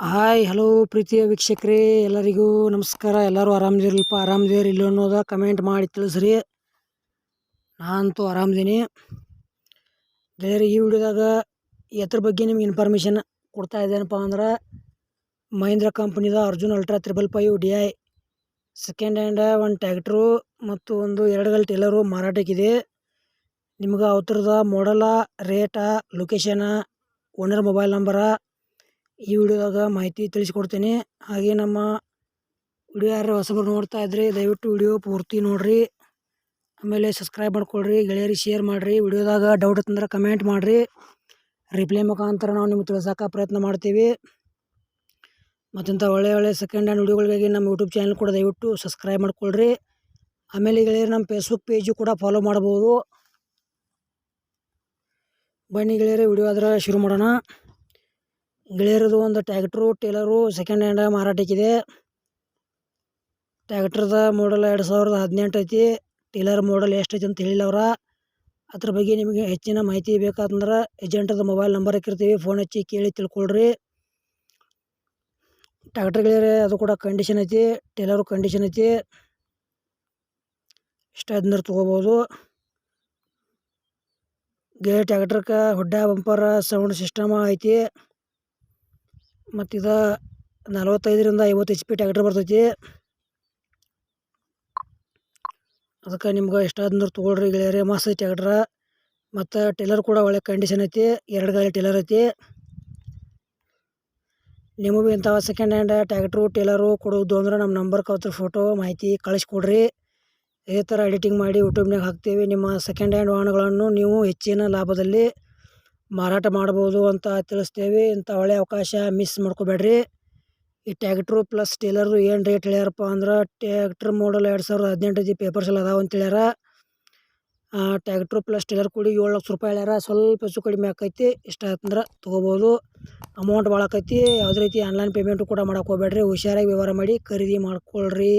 Hi, hello ಪ್ರೀತಿಯ ವೀಕ್ಷಕರೇ, ಎಲ್ಲರಿಗೂ ನಮಸ್ಕಾರ. ಎಲ್ಲರೂ ಆರಾಮದಿರಲ್ಪ, ಆರಾಮದಿರಿ ಇಲ್ಲ ಅನ್ನೋದ ಕಮೆಂಟ್ ಮಾಡಿ ತಿಳಿಸ್ರಿ. ನಾನಂತೂ ಆರಾಮದೀನಿ. ಬೇರೆ ಈ ವಿಡಿಯೋದಾಗ ಎದ್ರ ಬಗ್ಗೆ ನಿಮ್ಗೆ ಇನ್ಫಾರ್ಮೇಷನ್ ಕೊಡ್ತಾ ಇದ್ದೇನಪ್ಪ ಅಂದ್ರೆ, Mahindra ಕಂಪ್ನಿದ Arjun ultra triple five D I second hand ಒಂದು ಟ್ಯಾಕ್ಟ್ರು ಮತ್ತು ಒಂದು ಎರಡು ಗಲ್ ಟೇಲರು ಮಾರಾಟಕ್ಕಿದೆ. ನಿಮ್ಗೆ ಅವತರದ model rate location owner mobile number ಈ ವಿಡಿಯೋದಾಗ ಮಾಹಿತಿ ತಿಳಿಸ್ಕೊಡ್ತೀನಿ. ಹಾಗೆ ನಮ್ಮ ವಿಡಿಯೋ ಯಾರು ಹೊಸಬರು ನೋಡ್ತಾ ಇದ್ರಿ ದಯವಿಟ್ಟು ವಿಡಿಯೋ ಪೂರ್ತಿ ನೋಡಿರಿ. ಆಮೇಲೆ ಸಬ್ಸ್ಕ್ರೈಬ್ ಮಾಡ್ಕೊಳ್ರಿ, ಗೆಳೆಯರಿಗೆ ಶೇರ್ ಮಾಡಿರಿ. ವಿಡಿಯೋದಾಗ ಡೌಟ್ ಇತ್ತಂದ್ರೆ ಕಮೆಂಟ್ ಮಾಡಿರಿ. ರಿಪ್ಲೈ ಮುಖಾಂತರ ನಾವು ನಿಮ್ಗೆ ತಿಳಿಸೋಕೆ ಪ್ರಯತ್ನ ಮಾಡ್ತೀವಿ. ಮತ್ತಿಂಥ ಒಳ್ಳೆ ಒಳ್ಳೆ ಸೆಕೆಂಡ್ ಹ್ಯಾಂಡ್ ವಿಡಿಯೋಗಳಿಗಾಗಿ ನಮ್ಮ ಯೂಟ್ಯೂಬ್ ಚಾನಲ್ ಕೂಡ ದಯವಿಟ್ಟು ಸಬ್ಸ್ಕ್ರೈಬ್ ಮಾಡ್ಕೊಳ್ರಿ. ಆಮೇಲೆ ಗೆಳೆಯರು, ನಮ್ಮ ಫೇಸ್ಬುಕ್ ಪೇಜು ಕೂಡ ಫಾಲೋ ಮಾಡ್ಬೋದು. ಬನ್ನಿ ಗೆಳೆಯರೆ, ವಿಡಿಯೋ ಆದರೆ ಶುರು ಮಾಡೋಣ. ಗೆಳೆಯರದು ಒಂದು ಟ್ಯಾಕ್ಟ್ರು, ಟೇಲರು ಸೆಕೆಂಡ್ ಹ್ಯಾಂಡ್ ಮಾರಾಟಕ್ಕಿದೆ. ಟ್ಯಾಕ್ಟ್ರದ ಮಾಡಲ್ ಎರಡು ಸಾವಿರದ ಹದಿನೆಂಟು ಐತಿ. ಟೇಲರ್ ಮಾಡಲ್ ಎಷ್ಟು ಐತಿ ಅಂತ ಹೇಳಿಲ್ಲ ಅವ್ರ. ಅದ್ರ ಬಗ್ಗೆ ನಿಮಗೆ ಹೆಚ್ಚಿನ ಮಾಹಿತಿ ಬೇಕಾದಂದ್ರೆ ಏಜೆಂಟದ ಮೊಬೈಲ್ ನಂಬರ್ ಹಾಕಿರ್ತೀವಿ. ಫೋನ್ ಹಚ್ಚಿ ಕೇಳಿ ತಿಳ್ಕೊಳ್ರಿ. ಟ್ಯಾಕ್ಟ್ರ್ ಗೆಳೆಯರೆ, ಅದು ಕೂಡ ಕಂಡೀಷನ್ ಐತಿ. ಟೇಲರು ಕಂಡೀಷನ್ ಐತಿ. ಇಷ್ಟ ಅದನ್ನ ತೊಗೋಬೋದು. ಗೆ ಟ್ಯಾಕ್ಟ್ರಕ್ಕೆ ಹುಡ್ಡ ಬಂಪರ್ ಸೌಂಡ್ ಸಿಸ್ಟಮ್ ಐತಿ. ಮತ್ತು ಇದು ನಲವತ್ತೈದರಿಂದ ಐವತ್ತು ಎಚ್ ಪಿ ಟ್ಯಾಕ್ಟ್ರ್ ಬರ್ತೈತಿ. ಅದಕ್ಕೆ ನಿಮ್ಗೆ ಇಷ್ಟ ಅಂದ್ರೆ ತೊಗೊಳ್ರಿ ಗೆಳೆಯರೆ, ಮಸ್ತ್ ಐತಿ ಟ್ಯಾಕ್ಟ್ರ ಮತ್ತು ಟೇಲರ್ ಕೂಡ ಒಳ್ಳೆ ಕಂಡೀಷನ್ ಐತಿ, ಎರಡು ಗಾಲಿ ಟೇಲರ್ ಐತಿ. ನಿಮಗೂ ಇಂಥ ಸೆಕೆಂಡ್ ಹ್ಯಾಂಡ್ ಟ್ಯಾಕ್ಟ್ರು ಟೇಲರು ಕೊಡೋದು ಅಂದ್ರೆ ನಮ್ಮ ನಂಬರ್ ಕವತ್ರ ಫೋಟೋ ಮಾಹಿತಿ ಕಳಿಸ್ಕೊಡ್ರಿ. ಇದೇ ಥರ ಎಡಿಟಿಂಗ್ ಮಾಡಿ ಯೂಟ್ಯೂಬ್ನಾಗ ಹಾಕ್ತೀವಿ. ನಿಮ್ಮ ಸೆಕೆಂಡ್ ಹ್ಯಾಂಡ್ ವಾಹನಗಳನ್ನು ನೀವು ಹೆಚ್ಚಿನ ಲಾಭದಲ್ಲಿ ಮಾರಾಟ ಮಾಡ್ಬೋದು ಅಂತ ತಿಳಿಸ್ತೇವೆ. ಇಂಥ ಒಳ್ಳೆ ಅವಕಾಶ ಮಿಸ್ ಮಾಡ್ಕೋಬೇಡ್ರಿ. ಈ ಟ್ಯಾಕ್ಟ್ರು ಪ್ಲಸ್ ಟೇಲರ್ದು ಏನು ರೇಟ್ ಹೇಳ್ಯಾರಪ್ಪ ಅಂದ್ರೆ, ಟ್ಯಾಕ್ಟ್ರ್ ಮಾಡಲ್ ಎರಡು ಸಾವಿರದ ಹದಿನೆಂಟು ಐತಿ ಪೇಪರ್ಸ್ ಎಲ್ಲ ಅದಾವ ಅಂತ ಹೇಳ್ಯಾರ. ಟ್ಯಾಕ್ಟ್ರು ಪ್ಲಸ್ ಟೇಲರ್ ಕೂಡಿ ಏಳು ಲಕ್ಷ ರೂಪಾಯಿ ಹೇಳ್ಯಾರ. ಸ್ವಲ್ಪ ಹೆಚ್ಚು ಕಡಿಮೆ ಆಕೈತಿ. ಇಷ್ಟ ಆಯ್ತಂದ್ರೆ ತೊಗೋಬೋದು. ಅಮೌಂಟ್ ಭಾಳ ಆಕೈತಿ. ಯಾವುದೇ ರೀತಿ ಆನ್ಲೈನ್ ಪೇಮೆಂಟು ಕೂಡ ಮಾಡೋಕೆ ಹೋಗ್ಬೇಡ್ರಿ. ಹುಷಾರಾಗಿ ವ್ಯವಹಾರ ಮಾಡಿ ಖರೀದಿ ಮಾಡ್ಕೊಳ್ರಿ.